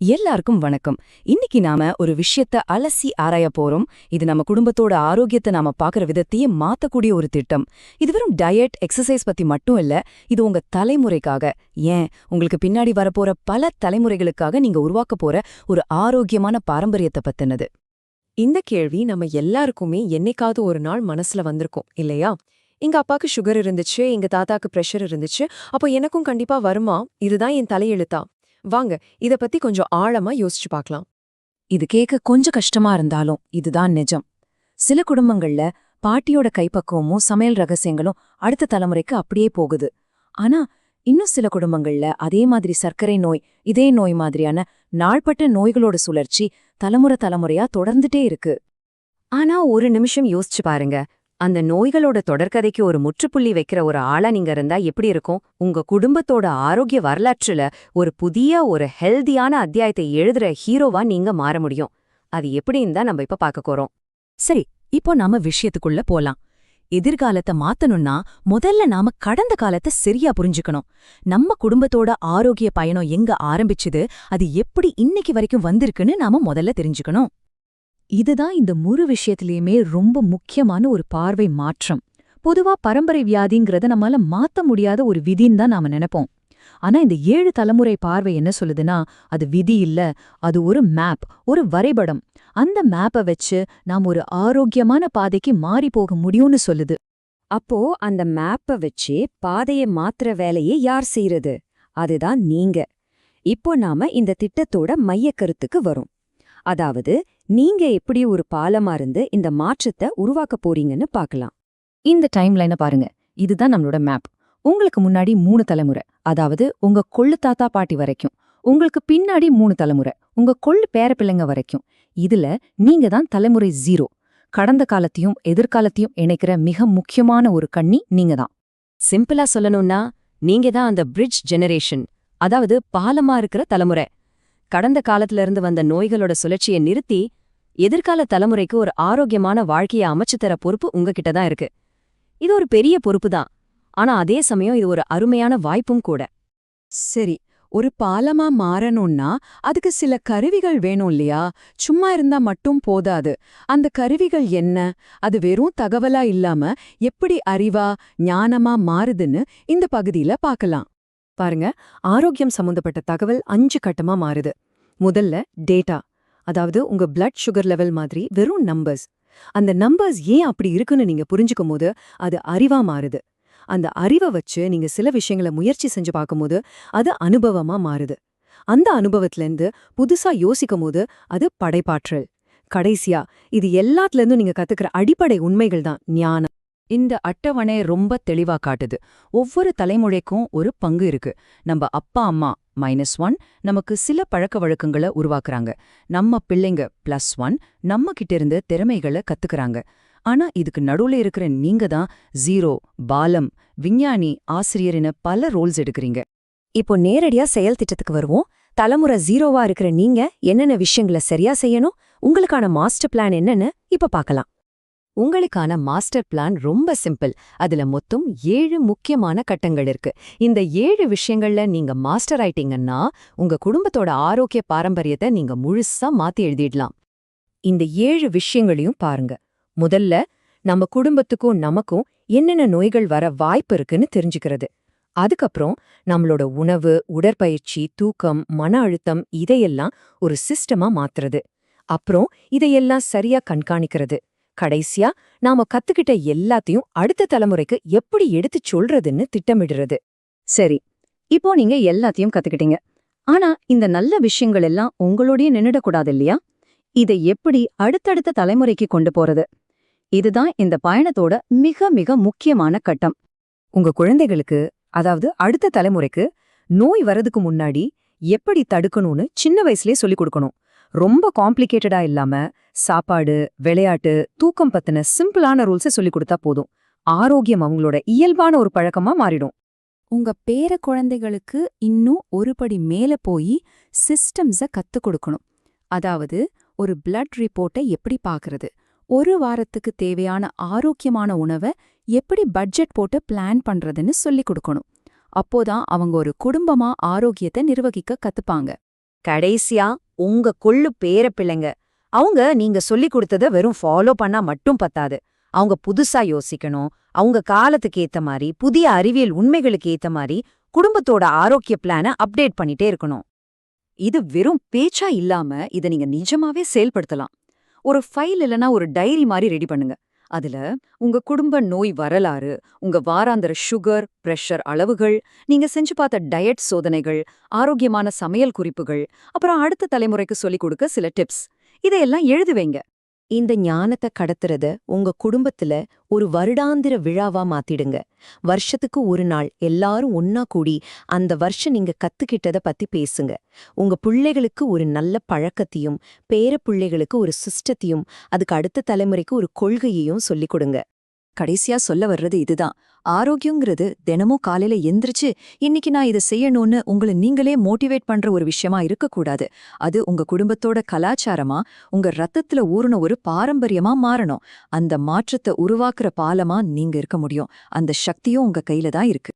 எல்லாருக்கும் வணக்கம். இன்னைக்கு நாம ஒரு விஷயத்த அலசி ஆராய போறோம். இது நம்ம குடும்பத்தோட ஆரோக்கியத்தை நாம பாக்குற விதத்தையே மாத்தக்கூடிய ஒரு திட்டம். இது வெறும் டயட் எக்ஸசைஸ் பத்தி மட்டும் இல்ல இது உங்க தலைமுறைக்காக. ஏன்? உங்களுக்கு பின்னாடி வரப்போற பல தலைமுறைகளுக்காக நீங்க உருவாக்க போற ஒரு ஆரோக்கியமான பாரம்பரியத்தை பத்தினது. இந்த கேள்வி நம்ம எல்லாருக்குமே என்னைக்காவது ஒரு நாள் மனசுல வந்திருக்கும் இல்லையா? எங்க அப்பாக்கு சுகர் இருந்துச்சு எங்க தாத்தாக்கு பிரஷர் இருந்துச்சு அப்போ எனக்கும் கண்டிப்பா வருமா? இதுதான் என் தலையெழுத்தா? வாங்க இத பத்தி கொஞ்சம் ஆழமா யோசிச்சு பார்க்கலாம் இது கேட்க கொஞ்சம் கஷ்டமா இருந்தாலும் இதுதான் நிஜம். சில குடும்பங்கள்ல பாட்டியோட கைப்பக்குவமும் சமையல் ரகசியங்களும் அடுத்த தலைமுறைக்கு அப்படியே போகுது. ஆனா இன்னும் சில குடும்பங்கள்ல அதே மாதிரி சர்க்கரை நோய் இதே நோய் மாதிரியான நாள்பட்ட நோய்களோட சுழற்சி தலைமுறை தலைமுறையா தொடர்ந்துட்டே இருக்கு. ஆனா ஒரு நிமிஷம் யோசிச்சு பாருங்க. அந்த நோய்களோட தொடர்கதைக்கு ஒரு முற்றுப்புள்ளி வைக்கிற ஒரு ஆளா நீங்க இருந்தா எப்படி இருக்கும்? உங்க குடும்பத்தோட ஆரோக்கிய வரலாற்றுல ஒரு புதிய ஒரு ஹெல்தியான அத்தியாயத்தை எழுதுற ஹீரோவா நீங்க மாற முடியும். அது எப்படின்னு தான் நம்ம இப்ப பார்க்க போறோம். சரி இப்போ நாம விஷயத்துக்குள்ள போலாம். எதிர்காலத்தை மாத்தணும்னா முதல்ல நாம கடந்த காலத்தை சரியா புரிஞ்சுக்கணும். நம்ம குடும்பத்தோட ஆரோக்கிய பயணம் எங்க ஆரம்பிச்சது அது எப்படி இன்னைக்கு வரைக்கும் வந்திருக்குன்னு நாம முதல்ல தெரிஞ்சுக்கணும். இதுதான் இந்த முழு விஷயத்திலயுமே ரொம்ப முக்கியமான ஒரு பார்வை மாற்றம். பொதுவா பரம்பரை வியாதிங்கிறத நம்மால மாத்த முடியாத ஒரு விதின்னு தான் நாம நினைப்போம். ஆனா இந்த ஏழு தலைமுறை பார்வை என்ன சொல்லுதுன்னா அது விதி இல்ல அது ஒரு மேப் ஒரு வரைபடம். அந்த மேப்பை வச்சு நாம் ஒரு ஆரோக்கியமான பாதைக்கு மாறி போக முடியும்னு சொல்லுது. அப்போ அந்த மேப்ப வச்சு பாதைய மாத்துற வேலையை யார் செய்யறது அதுதான் நீங்க. இப்போ நாம இந்த திட்டத்தோட மையக்கருத்துக்கு வரும். அதாவது நீங்க எப்படி ஒரு பாலமா இருந்து இந்த மாற்றத்தை உருவாக்க போறீங்கன்னு பார்க்கலாம். இந்த டைம் லைனை பாருங்க. இதுதான் நம்மளோட மேப். உங்களுக்கு முன்னாடி மூணு தலைமுறை. அதாவது உங்க கொள்ளு தாத்தா பாட்டி வரைக்கும். உங்களுக்கு பின்னாடி மூணு தலைமுறை. உங்க கொள்ளு பேர பிள்ளைங்க வரைக்கும். இதுல நீங்க தான் தலைமுறை ஜீரோ கடந்த காலத்தையும் எதிர்காலத்தையும் இணைக்கிற மிக முக்கியமான ஒரு கண்ணி நீங்க தான். சிம்பிளா சொல்லணும்னா நீங்க தான் அந்த பிரிட்ஜ் ஜெனரேஷன் அதாவது பாலமா இருக்கிற தலைமுறை. கடந்த காலத்துல இருந்து வந்த நோய்களோட சுழற்சியை நிறுத்தி எதிர்கால தலைமுறைக்கு ஒரு ஆரோக்கியமான வாழ்க்கையை அமைச்சு தர பொறுப்பு உங்ககிட்ட தான் இருக்கு. இது ஒரு பெரிய பொறுப்பு தான். ஆனா அதே சமயம் இது ஒரு அருமையான வாய்ப்பும் கூட. சரி ஒரு பாலமா மாறணும்னா அதுக்கு சில கருவிகள் வேணும் இல்லையா? சும்மா இருந்தா மட்டும் போதாது. அந்த கருவிகள் என்ன? அது வெறும் தகவலா இல்லாம எப்படி அறிவா ஞானமா மாறுதுன்னு இந்த பகுதியில பார்க்கலாம். பாருங்க ஆரோக்கியம் சம்பந்தப்பட்ட தகவல் அஞ்சு கட்டமா மாறுது. முதல்ல டேட்டா அதாவது உங்க பிளட் சுகர் லெவல் மாதிரி வெறும் நம்பர்ஸ் அந்த நம்பர்ஸ் ஏன் அப்படி இருக்குன்னு நீங்க புரிஞ்சுக்கும் போது அது அறிவா மாறுது. அந்த அறிவை வச்சு நீங்க சில விஷயங்களை முயற்சி செஞ்சு பார்க்கும்போது அது அனுபவமா மாறுது. அந்த அனுபவத்திலேருந்து புதுசா யோசிக்கும் போது அது படைப்பாற்றல். கடைசியா இது எல்லாத்துல இருந்தும் நீங்க கத்துக்கிற அடிப்படை உண்மைகள் தான் ஞானம். இந்த அட்டவணை ரொம்ப தெளிவா காட்டுது. ஒவ்வொரு தலைமுறைக்கும் ஒரு பங்கு இருக்கு. நம்ம அப்பா அம்மா மைனஸ் ஒன் நமக்கு சில பழக்க வழக்கங்களை உருவாக்குறாங்க. நம்ம பிள்ளைங்க பிளஸ் ஒன் நம்ம கிட்ட இருந்து திறமைகளை கத்துக்கறாங்க. ஆனா இதுக்கு நடுவுல இருக்கிற நீங்க தான் ஜீரோ பாலம் விஞ்ஞானி ஆசிரியர்னு பல ரோல்ஸ் எடுக்கறீங்க. இப்போ நேரடியா செயல் திட்டத்துக்கு வருவோம். தலைமுறை ஜீரோவா இருக்கிற நீங்க என்னென்ன விஷயங்களை சரியா செய்யணும் உங்களுக்கான மாஸ்டர் பிளான் என்னன்னு இப்ப பார்க்கலாம். உங்களுக்கான மாஸ்டர் பிளான் ரொம்ப சிம்பிள். அதுல மொத்தம் ஏழு முக்கியமான கட்டங்கள் இருக்கு. இந்த ஏழு விஷயங்கள்ல நீங்க மாஸ்டர் ஆயிட்டீங்கன்னா உங்க குடும்பத்தோட ஆரோக்கிய பாரம்பரியத்தை நீங்க முழுசா மாத்தி எழுதிடலாம். இந்த ஏழு விஷயங்களையும் பாருங்க. முதல்ல நம்ம குடும்பத்துக்கும் நமக்கும் என்னென்ன நோய்கள் வர வாய்ப்பு இருக்குன்னு தெரிஞ்சுக்கிறது. அதுக்கப்புறம் நம்மளோட உணவு உடற்பயிற்சி தூக்கம் மன அழுத்தம் இதையெல்லாம் ஒரு சிஸ்டமா மாத்துறது. அப்புறம் இதையெல்லாம் சரியா கண்காணிக்கிறது. கடைசியா நாம கத்துக்கிட்ட எல்லாத்தையும் அடுத்த தலைமுறைக்கு எப்படி எடுத்துச் சொல்றதுன்னு திட்டமிடுறது. சரி இப்போ நீங்க எல்லாத்தையும் கத்துக்கிட்டீங்க. ஆனா இந்த நல்ல விஷயங்கள் எல்லாம் உங்களோடய நின்னுடக்கூடாது இல்லையா இதை எப்படி அடுத்தடுத்த தலைமுறைக்கு கொண்டு போறது? இதுதான் இந்த பயணத்தோட மிக மிக முக்கியமான கட்டம். உங்க குழந்தைகளுக்கு அதாவது அடுத்த தலைமுறைக்கு நோய் வரதுக்கு முன்னாடி எப்படி தடுக்கணும்னு சின்ன வயசுலயே சொல்லிக் கொடுக்கணும். ரொம்ப காம்ப்ளிகேட்டடா இல்லாம சாப்பாடு விளையாட்டு தூக்கம் பத்தின சிம்பிளான ரூல்ஸை சொல்லிக் கொடுத்தா போதும். ஆரோக்கியம் அவங்களோட இயல்பான ஒரு பழக்கமா மாறிடும். உங்க பேர குழந்தைகளுக்கு இன்னும் ஒரு படி மேல போய் சிஸ்டம்ஸ கத்துக் கொடுக்கணும். அதாவது ஒரு பிளட் ரிப்போர்ட்டை எப்படி பார்க்கறது ஒரு வாரத்துக்கு தேவையான ஆரோக்கியமான உணவை எப்படி பட்ஜெட் போட்டு பிளான் பண்றதுன்னு சொல்லிக் கொடுக்கணும். அப்போதான் அவங்க ஒரு குடும்பமா ஆரோக்கியத்தை நிர்வகிக்க கத்துப்பாங்க. கடைசியா உங்க கொள்ளு பேர பிள்ளைங்க. அவங்க நீங்க சொல்லி கொடுத்தத வெறும் ஃபாலோ பண்ணா மட்டும் பத்தாது. அவங்க புதுசா யோசிக்கணும். அவங்க காலத்துக்கு ஏத்த மாதிரி புதிய அறிவியல் உண்மைகளுக்கு ஏத்த மாதிரி குடும்பத்தோட ஆரோக்கிய பிளான அப்டேட் பண்ணிட்டே இருக்கணும். இது வெறும் பேச்சா இல்லாம இத நீங்க நிஜமாவே செயல்படுத்தலாம். ஒரு ஃபைல் இல்லனா ஒரு டைரி மாதிரி ரெடி பண்ணுங்க. அதுல உங்க குடும்ப நோய் வரலாறு உங்க வாராந்திர சுகர் பிரஷர் அளவுகள் நீங்க செஞ்சு பார்த்த டயட் சோதனைகள் ஆரோக்கியமான சமையல் குறிப்புகள் அப்புறம் அடுத்த தலைமுறைக்கு சொல்லிக் கொடுக்க சில டிப்ஸ் இதையெல்லாம் எழுதுவீங்க இந்த ஞானத்தை கடத்துறத உங்க குடும்பத்துல ஒரு வருடாந்திர விழாவா மாத்திடுங்க. வருஷத்துக்கு ஒரு நாள் எல்லாரும் ஒன்னா கூடி அந்த வருஷம் நீங்க கத்துக்கிட்டத பத்தி பேசுங்க. உங்க பிள்ளைகளுக்கு ஒரு நல்ல பழக்கத்தையும் பேர பிள்ளைகளுக்கு ஒரு சிஸ்டத்தையும் அதுக்கு அடுத்த தலைமுறைக்கு ஒரு கொள்கையையும் சொல்லிக் கொடுங்க. கடைசியா சொல்ல வர்றது இதுதான். ஆரோக்கியங்கிறது தினமும் காலையில எந்திரிச்சு இன்னைக்கு நான் இதை செய்யணும்னு உங்களை நீங்களே மோட்டிவேட் பண்ற ஒரு விஷயமா இருக்கக்கூடாது. அது உங்க குடும்பத்தோட கலாச்சாரமா உங்க ரத்தத்துல ஊறுன ஒரு பாரம்பரியமா மாறணும். அந்த மாற்றத்தை உருவாக்குற பாலமா நீங்க இருக்க முடியும். அந்த சக்தியும் உங்க கையில தான் இருக்கு.